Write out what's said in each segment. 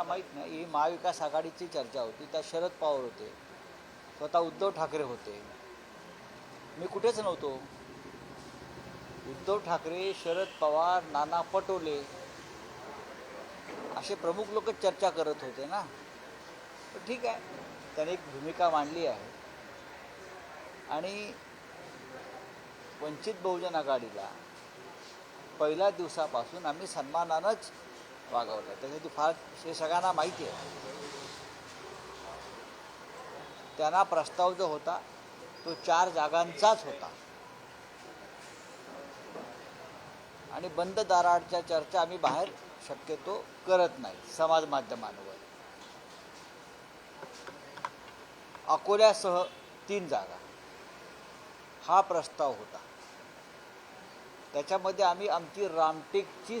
मला माहीत नाही. ही महाविकास आघाडीची चर्चा होती. त्या शरद पवार होते. स्वतः उद्धव ठाकरे होते. मी कुठेच नव्हतो. उद्धव ठाकरे शरद पवार नाना पटोले असे प्रमुख लोक चर्चा करत होते ना. ठीक आहे. त्याने एक भूमिका मांडली आहे. आणि वंचित बहुजन आघाडीला पहिल्या दिवसापासून आम्ही सन्मानानंच वागवलं. त्याच्यासाठी फार हे सगळ्यांना माहिती आहे. त्यांना प्रस्ताव जो होता तो चार जागांचाच होता. आणि बंद दाराडच्या चर्चा आम्ही बाहेर शक्यतो करत नाही समाज माध्यमांवर. अकोल्यासह तीन जागा. हा प्रस्ताव होता. त्याच्यामध्ये आम्ही आमची रामटेकची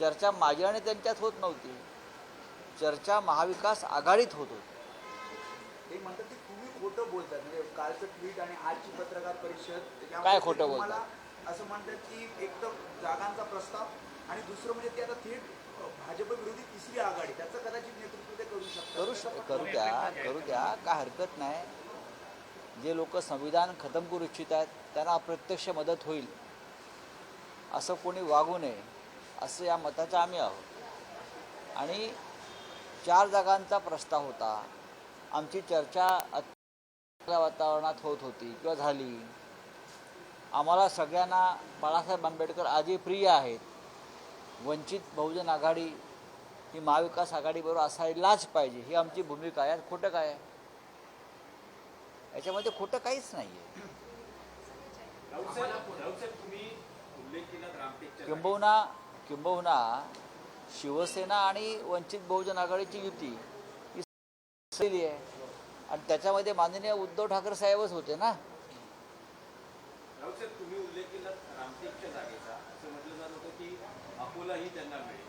चर्चा माझी आणि त्यांच्यात होत नव्हती. चर्चा महाविकास आघाडीत होत होती. ते म्हणतात की तुम्ही खोटं बोलतात. म्हणजे कालचं ट्विट आणि आजची पत्रकार परिषद काय खोटं तुम्हाला असं म्हणतात की एक तर जागांचा प्रस्ताव आणि दुसरं म्हणजे ते आता थेट भाजप विरोधी तिसरी आघाडी. त्याचं कदाचित नेतृत्व ते करू शकतात. करू शक करू द्या करू द्या. काय हरकत नाही. जे लोक संविधान खतम करू इच्छित आहेत त्यांना अप्रत्यक्ष मदत होईल. असं कोणी वागू नये. असं या मताचं आम्ही आहोत. आणि चार जागांचा प्रस्ताव होता. आमची चर्चा वातावरणात होत होती किंवा झाली. आम्हाला सगळ्यांना बाळासाहेब आंबेडकर आजही प्रिय आहेत. वंचित बहुजन आघाडी ही महाविकास आघाडीबरोबर असायलाच पाहिजे. ही आमची भूमिका आहे. यात खोटं काय आहे? याच्यामध्ये खोटं काहीच नाही आहे किंबहुना किंबहुना शिवसेना आणि वंचित बहुजन आघाडीची युती ही आहे. आणि त्याच्यामध्ये माननीय उद्धव ठाकरे साहेबच होते ना. तुम्ही उल्लेख केला रामटेकच्या जागेचा. असं म्हटलं जात होतं की अकोलाही त्यांना मिळेल.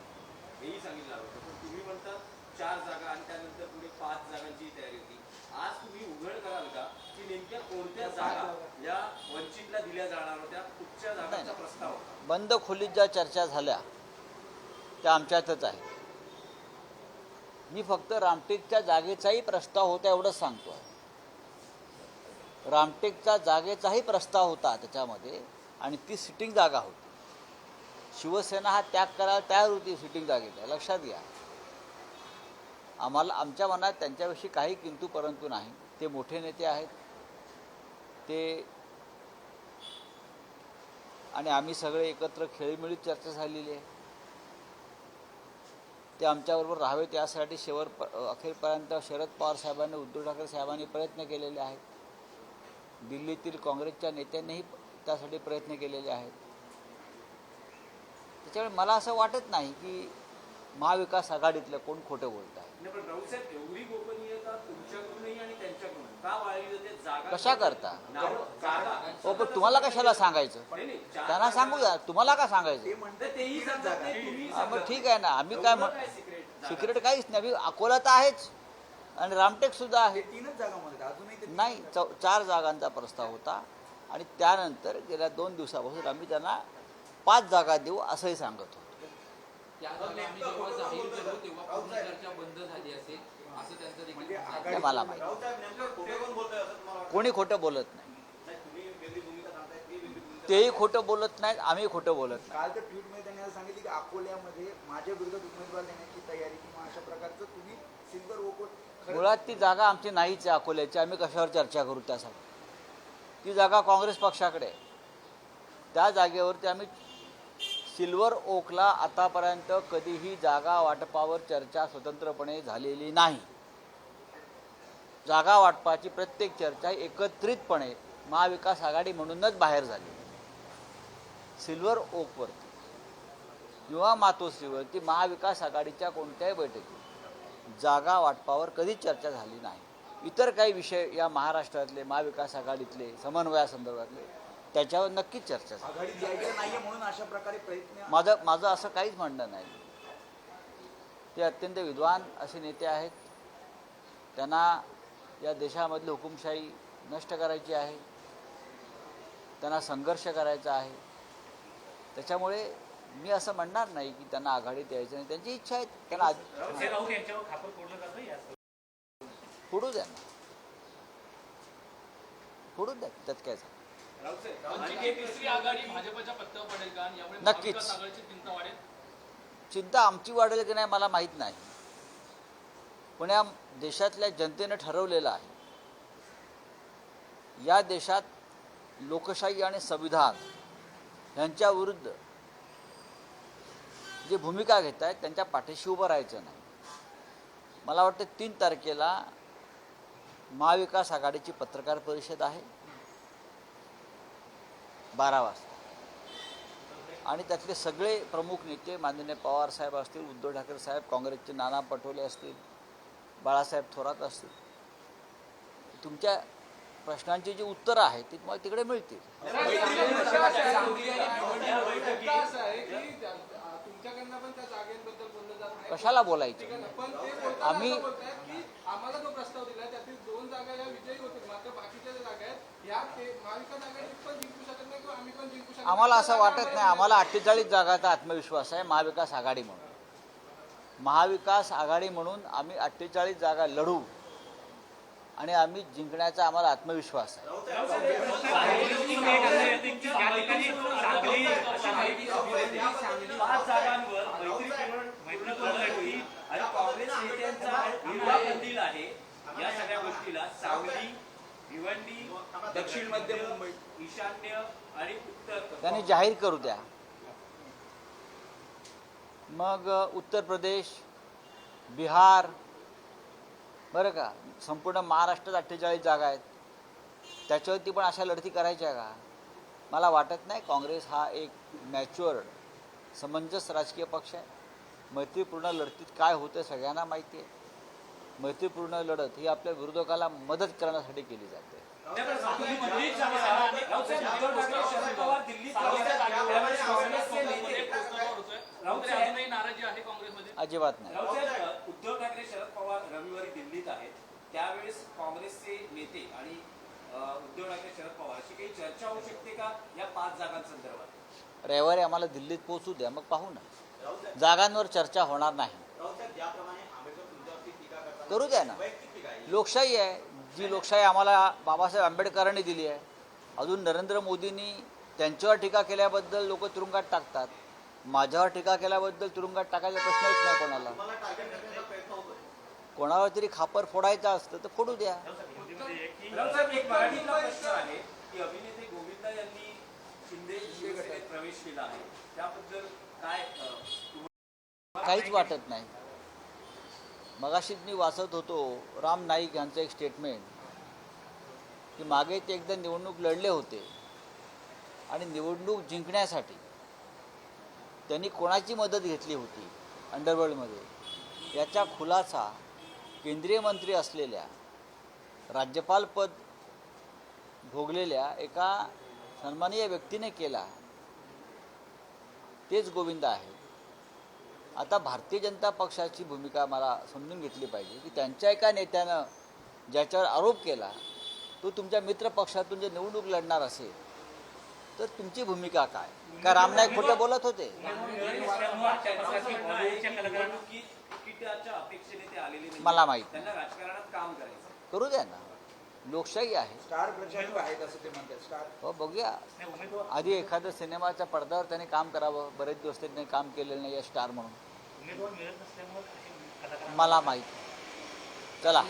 हेही सांगितलं होतं. पण तुम्ही म्हणता चार जागा आणि त्यानंतर पुढे पाच जागांची तयारी होती. आज तुम्ही उघड कराल का की नेमक्या कोणत्या जागा या वंचितला दिल्या जाणार होत्या? कुठच्या जागांचा प्रस्ताव होता? बंद खोलीत ज्या चर्चा झाल्या त्या आमच्यातच आहे मी फक्त रामटेकच्या जागेचाही प्रस्ताव होता एवढंच सांगतो आहे. रामटेकच्या जागेचाही प्रस्ताव होता त्याच्यामध्ये आणि ती सिटिंग जागा होती. शिवसेना हा त्याग करायला तयार होती सिटिंग जागेचा लक्षात घ्या. आम्हाला आमच्या मनात त्यांच्याविषयी काही किंतु परंतु नाही. ते मोठे नेते आहेत. ते आणि आम्ही सगळे एकत्र खेळीमेळीत चर्चा झालेली आहे. ते आमच्याबरोबर राहावेत यासाठी शेवट अखेरपर्यंत शरद पवार साहेबांनी उद्धव ठाकरे साहेबांनी प्रयत्न केलेले आहेत. दिल्लीतील काँग्रेसच्या नेत्यांनीही त्यासाठी प्रयत्न केलेले आहेत. त्याच्यामुळे मला असं वाटत नाही की महाविकास आघाडीतलं कोण खोटं बोलत आहे. पण राऊतसाहेब एवढी गोपनीयता तुमच्याकडूनही आणि त्यांच्याकडून का वाळली जाते? जागा कशा करता? नाव- जागा. हो पण तुम्हाला कशाला सांगायचं? नाही, नाही, चार त्यांना सांगू द्या तुम्हाला का ते सांगायचं म्हणतात तर तेही सांगतात नाही, तुम्ही हा, मग. ठीक आहे ना. आम्ही काय म्हण सिक्रेट सिक्रेट काहीच नाही. आम्ही अकोला तर आहेच. आणि रामटेक सुद्धा आहे. तीनच जागा म्हणतात. अजूनही ते तीनच नाही. चौ चार जागांचा प्रस्ताव होता. आणि त्यानंतर गेल्या दोन दिवसापासून आम्ही त्यांना पाच जागा देऊ असंही सांगत होतो. त्या जागा आम्ही जेव्हा जाहीर केलो तेव्हा पूर्ण चर्चा बंद झाली असेल असं त्यांचं देखील म्हणजे म्हणणं आहे. मला माहिती. कोण खोटं बोलत नाही. तेही खोटं बोलत नाहीत आम्ही खोटं बोलत नाही. काल तर ट्विटमध्ये त्यांनी असं सांगितलं की अकोल्यामध्ये माझ्या विरोधात उमेदवार देण्याची तयारी किंवा अशा प्रकारचं तुम्ही सिल्वर ओकोट मुळात ती जागा आमची नाहीच आहे अकोल्याची आम्ही कशावर चर्चा करू त्यासाठी? ती जागा काँग्रेस पक्षाकडे आहे. त्या जागेवरती आम्ही सिल्वर ओकला आतापर्यंत कधीही जागा वाटपावर चर्चा स्वतंत्रपणे झालेली नाही. जागा वाटपाची प्रत्येक चर्चा एकत्रितपणे महाविकास आघाडी म्हणूनच बाहेर झाली. सिल्वर ओकवरती किंवा मातोश्रीवरती महाविकास आघाडीच्या कोणत्याही बैठकीत जागा वाटपावर कधीच चर्चा झाली नाही. इतर काही विषय या महाराष्ट्रातले महाविकास आघाडीतले समन्वयासंदर्भातले त्याच्यावर नक्कीच चर्चा झाली. आघाडी द्यायचं नाहीये म्हणून अशा प्रकारे प्रयत्न माझं माझं असं काहीच म्हणणं नाही. ते अत्यंत विद्वान असे नेते आहेत. त्यांना या देशामधली हुकुमशाही नष्ट करायची आहे. त्यांना संघर्ष करायचा आहे. त्याच्यामुळे मी असं म्हणणार नाही की त्यांना आघाडीत यायचं नाही. त्यांची इच्छा आहे त्यांना आध- संजय राऊत यांच्यावर खापर फोडलं जातं या फोडू द्या ना. फोडू द्या. त्यात काय झालं. नक्कीच. चिंता आमची वाढेल की नाही मला माहीत नाही. पण या देशातल्या जनतेनं ठरवलेलं आहे. या देशात लोकशाही आणि संविधान यांच्या विरुद्ध जी भूमिका घेत आहेत त्यांच्या पाठीशी उभं राहायचं नाही. मला वाटतं तीन तारखेला महाविकास आघाडीची पत्रकार परिषद आहे. बारा वाजता. आणि त्यातले सगळे प्रमुख नेते माननीय पवार साहेब असतील उद्धव ठाकरे साहेब काँग्रेसचे नाना पटोले असतील बाळासाहेब थोरात असतील. तुमच्या प्रश्नांची जी उत्तरं आहेत ती तुम्हाला तिकडे मिळतील. कशाला बोलायचं? आम्ही- आम्हाला जो प्रस्ताव दिला त्यातील दोन जागा या विजयी होतील मात्र बाकीच्या ज्या जागा आहेत या ते महाविकास आघाडी पण जिंकू शकत नाही किंवा आम्ही पण जिंकू शकत आम्हाला नाही. असं वाटत नाही आम्हाला अठ्ठेचाळीस जागाचा आत्मविश्वास आहे महाविकास आघाडी म्हणून महाविकास आघाडी म्हणून आम्ही अठ्ठेचाळीस जागा लढू आणि आम्ही जिंकण्याचा आम्हाला आत्मविश्वास आहे पाच जागांवर मैत्रीपूर्ण मैत्रीपूर्ण लढती आणि काँग्रेस आहे. या सगळ्या गोष्टीला सावली भिवंडी दक्षिण मध्य मुंबई. ईशान्य आणि उत्तर. त्यांनी जाहीर करू द्या. मग उत्तर प्रदेश बिहार बरं का संपूर्ण महाराष्ट्रात अठ्ठेचाळीस जागा आहेत. त्याच्यावरती पण अशा लढती करायच्या का? मला वाटत नाही काँग्रेस हा एक मॅच्युअर्ड समंजस राजकीय पक्ष आहे. मैत्रीपूर्ण लढतीत काय होतं सगळ्यांना माहिती आहे. मैत्रीपूर्ण लढत ही आपल्या विरोधकाला मदत करण्यासाठी केली जाते. दिल्लीत शरद पवार दिल्लीत त्यावेळेस काँग्रेसचे नेते राऊत तरी साहेब अजूनही नाराजी आहे काँग्रेसमध्ये? अजिबात नाही. उद्धव ठाकरे शरद पवार रविवारी दिल्लीत आहेत. त्यावेळेस काँग्रेसचे नेते आणि उद्धव ठाकरे शरद पवार अशी काही चर्चा होऊ शकते का या पाच जागांसंदर्भात? रविवारी आम्हाला दिल्लीत पोहोचू द्या मग पाहू ना. जागांवर चर्चा होणार नाही. करू द्या ना. लोकशाही आहे. जी लोकशाही आम्हाला बाबासाहेब आंबेडकरांनी दिली आहे. अजून नरेंद्र मोदींनी त्यांच्यावर टीका केल्याबद्दल लोक तुरुंगात टाकतात. माझ्यावर टीका केल्याबद्दल तुरुंगात टाकायचा प्रश्न येत नाही कोणाला. कोणावर तरी खापर फोडायचं असतं तर फोडू द्या काहीच वाटत नाही. मगाशीच मी वाचत होतो राम नाईक यांचं एक स्टेटमेंट की मागे ते एकदा निवडणूक लढले होते आणि निवडणूक जिंकण्यासाठी त्यांनी कोणाची मदत घेतली होती अंडरवर्ल्डमध्ये याचा खुलासा केंद्रीय मंत्री असलेल्या राज्यपालपद भोगलेल्या एका सन्माननीय व्यक्तीने केला. तेच गोविंद आहे आता भारतीय जनता पक्षाची भूमिका मला समजून घेतली पाहिजे की त्यांच्या एका नेत्यानं ज्याच्यावर आरोप केला तो तुमच्या मित्र पक्षातून जर निवडणूक लढणार असेल तर तुमची भूमिका काय? का रामनाईक खोटं बोलत होते? मला माहीत करू द्या ना. लोकशाही आहे. हो बघूया. आधी एखाद्या सिनेमाच्या पडद्यावर त्याने काम करावं. बरेच दिवस त्यांनी काम केलेलं नाही स्टार म्हणून. मला माहीत. चला.